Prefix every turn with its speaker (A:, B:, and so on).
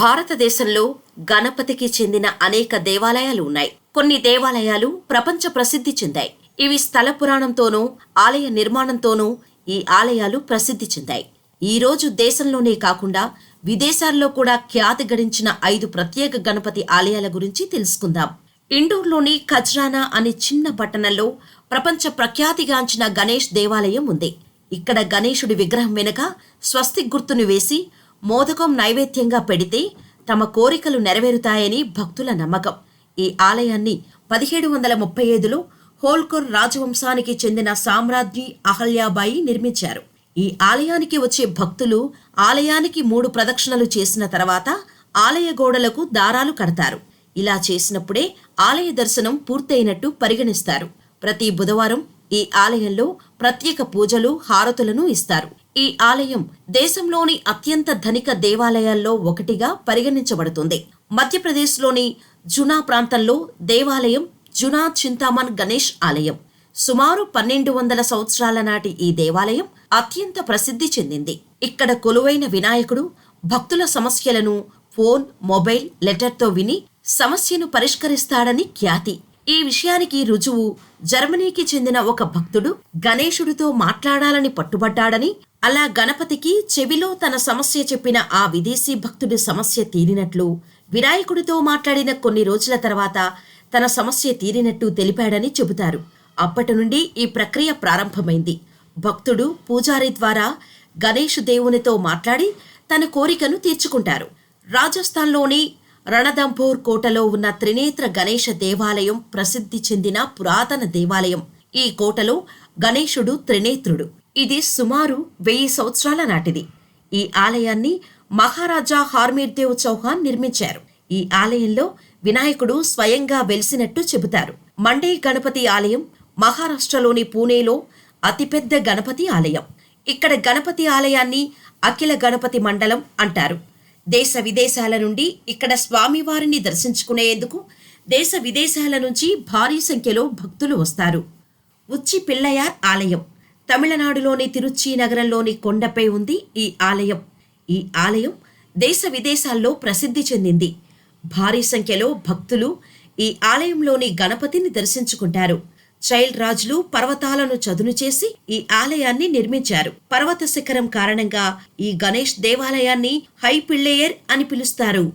A: భారతదేశంలో గణపతికి చెందిన అనేక దేవాలయాలు ఉన్నాయి. కొన్ని దేవాలయాలు ప్రపంచ ప్రసిద్ధి చెందాయి. ఇవి స్థల పురాణంతోనూ ఆలయ నిర్మాణంతోనూ ఈ ఆలయాలు ప్రసిద్ధి చెందాయి. ఈ రోజు దేశంలోనే కాకుండా విదేశాల్లో కూడా ఖ్యాతి గడించిన ఐదు ప్రత్యేక గణపతి ఆలయాల గురించి తెలుసుకుందాం. ఇండోర్లోని ఖజ్రానా అనే చిన్న పట్టణంలో ప్రపంచ ప్రఖ్యాతిగాంచిన గణేష్ దేవాలయం ఉంది. ఇక్కడ గణేశుడి విగ్రహం వెనుక స్వస్తిక్ గుర్తును వేసి మోదకం నైవేద్యంగా పెడితే తమ కోరికలు నెరవేరుతాయని భక్తుల నమ్మకం. ఈ ఆలయాన్ని పదిహేడు వందల ముప్పై ఐదులో హోల్కర్ రాజవంశానికి చెందిన సామ్రాజ్ఞి అహల్యాబాయి నిర్మించారు. ఈ ఆలయానికి వచ్చే భక్తులు ఆలయానికి మూడు ప్రదక్షిణలు చేసిన తర్వాత ఆలయ గోడలకు దారాలు కడతారు. ఇలా చేసినప్పుడే ఆలయ దర్శనం పూర్తయినట్టు పరిగణిస్తారు. ప్రతి బుధవారం ఈ ఆలయంలో ప్రత్యేక పూజలు హారతులను ఇస్తారు. ఈ ఆలయం దేశంలోని అత్యంత ధనిక దేవాలయాల్లో ఒకటిగా పరిగణించబడుతుంది. మధ్యప్రదేశ్లోని జునా ప్రాంతంలో దేవాలయం జునా చింతామన్ గణేష్ ఆలయం. సుమారు పన్నెండు వందల సంవత్సరాల నాటి ఈ దేవాలయం అత్యంత ప్రసిద్ధి చెందింది. ఇక్కడ కొలువైన వినాయకుడు భక్తుల సమస్యలను ఫోన్ మొబైల్ లెటర్తో విని సమస్యను పరిష్కరిస్తాడని ఖ్యాతి. ఈ విషయానికి రుజువు జర్మనీకి చెందిన ఒక భక్తుడు గణేశుడితో మాట్లాడాలని పట్టుబడ్డాడని అలా గణపతికి చెవిలో తన సమస్య చెప్పిన ఆ విదేశీ భక్తుడి సమస్య తీరినట్లు వినాయకుడితో మాట్లాడిన కొన్ని రోజుల తర్వాత తన సమస్య తీరినట్టు తెలిపాడని చెబుతారు. అప్పటి నుండి ఈ ప్రక్రియ ప్రారంభమైంది. భక్తుడు పూజారి ద్వారా గణేష్ దేవునితో మాట్లాడి తన కోరికను తీర్చుకుంటారు. రాజస్థాన్లోని రణదంపూర్ కోటలో ఉన్న త్రినేత్ర గణేష దేవాలయం ప్రసిద్ధి చెందిన పురాతన దేవాలయం. ఈ కోటలో గణేశుడు త్రినేత్రుడు. ఇది సుమారు వెయ్యి సంవత్సరాల నాటిది. ఈ ఆలయాన్ని మహారాజా హార్మీర్దేవ్ చౌహాన్ నిర్మించారు. ఈ ఆలయంలో వినాయకుడు స్వయంగా వెలిసినట్టు చెబుతారు. మండే గణపతి ఆలయం మహారాష్ట్రలోని పూణేలో అతిపెద్ద గణపతి ఆలయం. ఇక్కడ గణపతి ఆలయాన్ని అఖిల గణపతి మండలం అంటారు. దేశ విదేశాల నుండి ఇక్కడ స్వామివారిని దర్శించుకునేందుకు దేశ విదేశాల నుంచి భారీ సంఖ్యలో భక్తులు వస్తారు. ఉచ్చి పిల్లయార్ ఆలయం. తమిళనాడులోని తిరుచి నగరంలోని కొండపై ఉంది ఈ ఆలయం. ఈ ఆలయం దేశ విదేశాల్లో ప్రసిద్ధి చెందింది. భారీ సంఖ్యలో భక్తులు ఈ ఆలయంలోని గణపతిని దర్శించుకుంటారు. చైల్డ్ రాజులు పర్వతాలను చదును చేసి ఈ ఆలయాన్ని నిర్మించారు. పర్వత శిఖరం కారణంగా ఈ గణేష్ దేవాలయాన్ని హై పిళ్ళేయర్ అని పిలుస్తారు.